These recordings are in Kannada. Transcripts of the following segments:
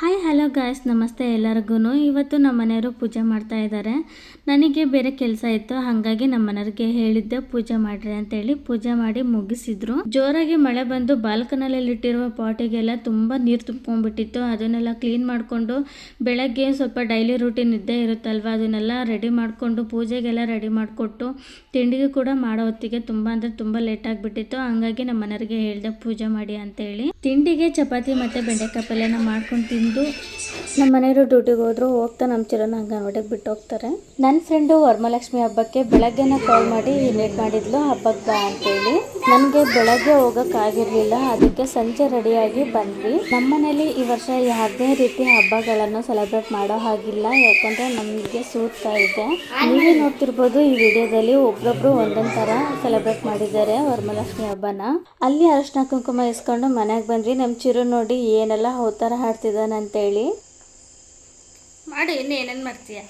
ಹಾಯ್ ಹಲೋ ಗಾಯ್ಸ್ ನಮಸ್ತೆ ಎಲ್ಲರಿಗೂ ಇವತ್ತು ನಮ್ಮ ಮನೆಯವರು ಪೂಜೆ ಮಾಡ್ತಾ ಇದ್ದಾರೆ ನನಗೆ ಬೇರೆ ಕೆಲಸ ಇತ್ತು. ಹಾಗಾಗಿ ನಮ್ಮ ಮನೆಯವ್ರಿಗೆ ಹೇಳಿದ್ದೆ ಪೂಜೆ ಮಾಡ್ರಿ ಅಂತೇಳಿ. ಪೂಜೆ ಮಾಡಿ ಮುಗಿಸಿದ್ರು. ಜೋರಾಗಿ ಮಳೆ ಬಂದು ಬಾಲ್ಕನಲ್ಲಿ ಇಟ್ಟಿರುವ ಪಾಟಿಗೆಲ್ಲ ತುಂಬ ನೀರು ತುಂಬ್ಕೊಂಡ್ಬಿಟ್ಟಿತ್ತು. ಅದನ್ನೆಲ್ಲ ಕ್ಲೀನ್ ಮಾಡಿಕೊಂಡು ಬೆಳಗ್ಗೆ ಸ್ವಲ್ಪ ಡೈಲಿ ರೂಟೀನ್ ಇದ್ದೇ ಇರುತ್ತಲ್ವ? ಅದನ್ನೆಲ್ಲ ರೆಡಿ ಮಾಡಿಕೊಂಡು ಪೂಜೆಗೆಲ್ಲ ರೆಡಿ ಮಾಡಿಕೊಟ್ಟು ತಿಂಡಿಗೆ ಕೂಡ ಮಾಡೋ ಹೊತ್ತಿಗೆ ತುಂಬ ಅಂದರೆ ತುಂಬ ಲೇಟ್ ಆಗಿಬಿಟ್ಟಿತ್ತು. ಹಂಗಾಗಿ ನಮ್ಮ ಮನೆಯವ್ರಿಗೆ ಹೇಳಿದೆ ಪೂಜೆ ಮಾಡಿ ಅಂತೇಳಿ. ತಿಂಡಿಗೆ ಚಪಾತಿ ಮತ್ತು ಬೆಂಡೆಕಾಯಿ ಪಲ್ಯನ ಮಾಡ್ಕೊಂಡು ತಿಂದು ನಮ್ಮ ಮನೆಯವರು ಡ್ಯೂಟಿಗೆ ಹೋದ್ರು, ಹೋಗ್ತಾ ನಮ್ಮ ಚಿರನ ಅಂಗನವಾಡಿಗೆ ಬಿಟ್ಟು ಹೋಗ್ತಾರೆ. ನನ್ನ ಫ್ರೆಂಡು ವರಮಹಾಲಕ್ಷ್ಮಿ ಹಬ್ಬಕ್ಕೆ ಬೆಳಗ್ಗೆನ ಕಾಲ್ ಮಾಡಿ ಇನ್ವೈಟ್ ಮಾಡಿದ್ಲು, ಹಬ್ಬಕ್ಕೆ ಬಾ ಅಂತೇಳಿ. ನನಗೆ ಬೆಳಗ್ಗೆ ಹೋಗೋಕ್ಕಾಗಿರಲಿಲ್ಲ ಅದಕ್ಕೆ ಸಂಜೆ ರೆಡಿಯಾಗಿ ಬಂದ್ವಿ. ನಮ್ಮ ಮನೇಲಿ ಈ ವರ್ಷ ಯಾವುದೇ ರೀತಿ ಹಬ್ಬಗಳನ್ನು ಸೆಲೆಬ್ರೇಟ್ ಮಾಡೋ ಹಾಗಿಲ್ಲ, ಯಾಕಂದ್ರೆ ನಮಗೆ ಸೂತ್ತಾ ಇದೆ. ನೀವೇ ನೋಡ್ತಿರ್ಬೋದು ಈ ವಿಡಿಯೋದಲ್ಲಿ ಒಬ್ರೊಬ್ರು ಒಂದೊಂದು ತರ ಸೆಲೆಬ್ರೇಟ್ ಮಾಡಿದ್ದಾರೆ ವರಮಹಾಲಕ್ಷ್ಮಿ ಹಬ್ಬನ. ಅಲ್ಲಿ ಅರಶಿನ ಕುಂಕುಮ ಇಸ್ಕೊಂಡು ಮನೆಗೆ ಬಂದ್ವಿ. ನಮ್ಮ ಚಿರು ನೋಡಿ ಏನೆಲ್ಲ ಅವತಾರ ಹಾಡ್ತಿದ್ದಾನೆ ಅಂತೇಳಿ. ಮಾಡು ಇನ್ನು ಏನೇನು ಮಾಡ್ತೀಯ?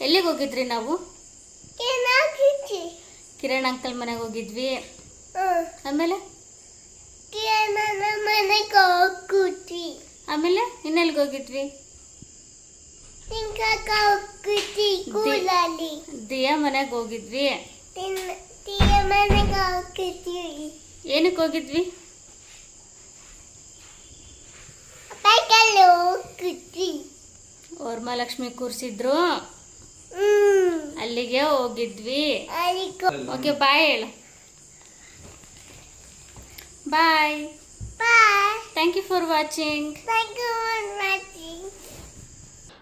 ಎಲ್ಲಿಗೆ ಹೋಗಿದ್ರಿ ನಾವು? ಕಿರಣ್ ಅಂಕಲ್ ಮನೆಗೆ ಹೋಗಿದ್ವಿ. ಆಮೇಲೆ? ಆಮೇಲೆ ಇನ್ನೆಲ್ಲಿಗೆ ಹೋಗಿದ್ವಿ? ದಿಯಾ ಮನೆಗೆ ಹೋಗಿದ್ವಿ. ಏನಕ್ಕೆ ಹೋಗಿದ್ವಿ? ವರಮಹಾಲಕ್ಷ್ಮಿ ಕೂರ್ಸಿದ್ರು. ಅಲ್ಲಿಗೆ ಹೋಗಿದ್ವಿ. ಓಕೆ ಬಾಯ್ ಹೇಳು. Bye. Bye. Thank you for watching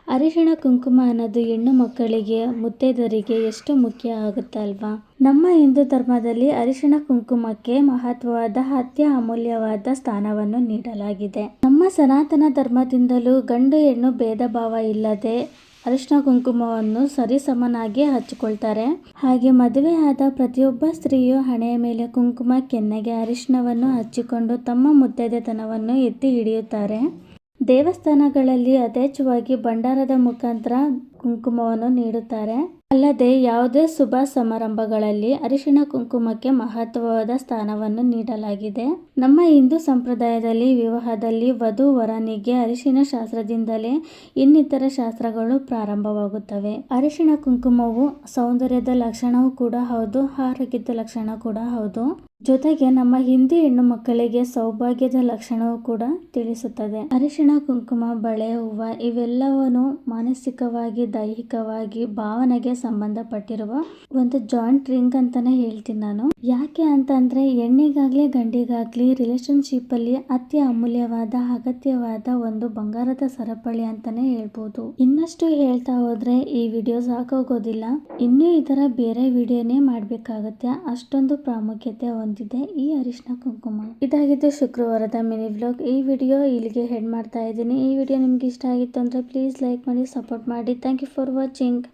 ಅರಿಶಿಣ ಕುಂಕುಮ ಅನ್ನೋದು ಹೆಣ್ಣು ಮಕ್ಕಳಿಗೆ ಮುತ್ತೈದರಿಗೆ ಎಷ್ಟು ಮುಖ್ಯ ಆಗುತ್ತೆ ಅಲ್ವಾ ನಮ್ಮ ಹಿಂದೂ ಧರ್ಮದಲ್ಲಿ ಅರಿಶಿಣ ಕುಂಕುಮಕ್ಕೆ ಮಹತ್ವವಾದ ಅತ್ಯ ಅಮೂಲ್ಯವಾದ ಸ್ಥಾನವನ್ನು ನೀಡಲಾಗಿದೆ. ನಮ್ಮ ಸನಾತನ ಧರ್ಮದಿಂದಲೂ ಗಂಡು ಹೆಣ್ಣು ಭೇದ ಭಾವ ಇಲ್ಲದೆ ಅರಿಶಿನ ಕುಂಕುಮವನ್ನು ಸರಿಸಮನಾಗಿ ಹಚ್ಚಿಕೊಳ್ತಾರೆ. ಹಾಗೆ ಮದುವೆಯಾದ ಪ್ರತಿಯೊಬ್ಬ ಸ್ತ್ರೀಯು ಹಣೆಯ ಮೇಲೆ ಕುಂಕುಮ, ಕೆನ್ನೆಗೆ ಅರಿಶಿನವನ್ನು ಹಚ್ಚಿಕೊಂಡು ತಮ್ಮ ಮುತ್ತೈದೆತನವನ್ನು ಎತ್ತಿ ಹಿಡಿಯುತ್ತಾರೆ. ದೇವಸ್ಥಾನಗಳಲ್ಲಿ ಯಥೇಚ್ಛವಾಗಿ ಭಂಡಾರದ ಮುಖಾಂತರ ಕುಂಕುಮವನ್ನು ನೀಡುತ್ತಾರೆ. ಅಲ್ಲದೆ ಯಾವುದೇ ಶುಭ ಸಮಾರಂಭಗಳಲ್ಲಿ ಅರಿಶಿಣ ಕುಂಕುಮಕ್ಕೆ ಮಹತ್ವವಾದ ಸ್ಥಾನವನ್ನು ನೀಡಲಾಗಿದೆ. ನಮ್ಮ ಹಿಂದೂ ಸಂಪ್ರದಾಯದಲ್ಲಿ ವಿವಾಹದಲ್ಲಿ ವಧು ವರನಿಗೆ ಅರಿಶಿನ ಶಾಸ್ತ್ರದಿಂದಲೇ ಇನ್ನಿತರ ಶಾಸ್ತ್ರಗಳು ಪ್ರಾರಂಭವಾಗುತ್ತವೆ. ಅರಿಶಿಣ ಕುಂಕುಮವು ಸೌಂದರ್ಯದ ಲಕ್ಷಣವೂ ಕೂಡ ಹೌದು, ಆರೋಗ್ಯದ ಲಕ್ಷಣ ಕೂಡ ಹೌದು. ಜೊತೆಗೆ ನಮ್ಮ ಹಿಂದಿ ಹೆಣ್ಣು ಮಕ್ಕಳಿಗೆ ಸೌಭಾಗ್ಯದ ಲಕ್ಷಣವೂ ಕೂಡ ತಿಳಿಸುತ್ತದೆ. ಅರಿಶಿಣ, ಕುಂಕುಮ, ಬಳೆ, ಹೂವ ಇವೆಲ್ಲವನ್ನು ಮಾನಸಿಕವಾಗಿ, ದೈಹಿಕವಾಗಿ, ಭಾವನೆಗೆ ಸಂಬಂಧಪಟ್ಟಿರುವ ಒಂದು ಜಾಯಿಂಟ್ ರಿಂಗ್ ಅಂತಾನೆ ಹೇಳ್ತೀನಿ ನಾನು. ಯಾಕೆ ಅಂತಂದ್ರೆ ಹೆಣ್ಣಿಗಾಗ್ಲಿ, ಗಂಡಿಗಾಗ್ಲಿ ರಿಲೇಶನ್ಶಿಪ್ ಅಲ್ಲಿ ಅತಿ ಅಮೂಲ್ಯವಾದ, ಅಗತ್ಯವಾದ ಒಂದು ಬಂಗಾರದ ಸರಪಳಿ ಅಂತಾನೆ ಹೇಳ್ಬೋದು. ಇನ್ನಷ್ಟು ಹೇಳ್ತಾ ಹೋದ್ರೆ ಈ ವಿಡಿಯೋ ಸಾಕೋಗೋದಿಲ್ಲ. ಇನ್ನೂ ಈ ತರ ಬೇರೆ ವಿಡಿಯೋನೇ ಮಾಡ್ಬೇಕಾಗತ್ತೆ. ಅಷ್ಟೊಂದು ಪ್ರಾಮುಖ್ಯತೆ ಹೊಂದಿದೆ ಈ ಅರಿಶಿನ ಕುಂಕುಮ. ಇದಾಗಿದ್ದು ಶುಕ್ರವಾರದ ಮಿನಿ ವ್ಲಾಗ್. ಈ ವಿಡಿಯೋ ಇಲ್ಲಿಗೆ ಹೆಡ್ ಮಾಡ್ತಾ ಇದ್ದೀನಿ. ಈ ವಿಡಿಯೋ ನಿಮ್ಗೆ ಇಷ್ಟ ಆಗಿತ್ತು ಅಂದ್ರೆ ಪ್ಲೀಸ್ ಲೈಕ್ ಮಾಡಿ ಸಪೋರ್ಟ್ ಮಾಡಿ. Thank you for watching